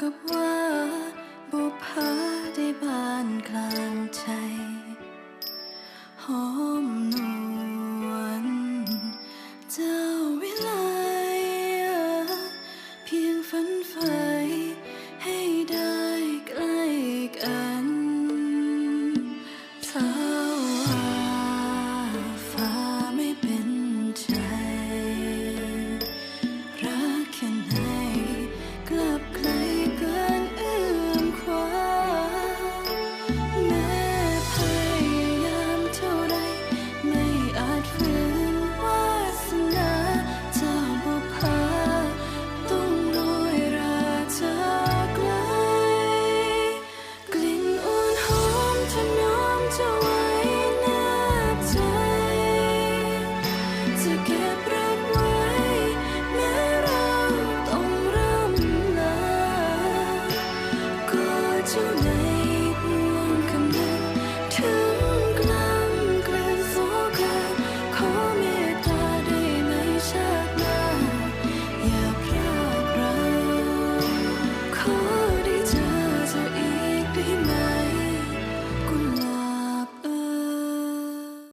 กับว่าบุพเพได้บานกลางใจ หอมนวลเจ้าวิไลเพียงฝันใฝ่ให้ได้ใกล้กันเท่า too late.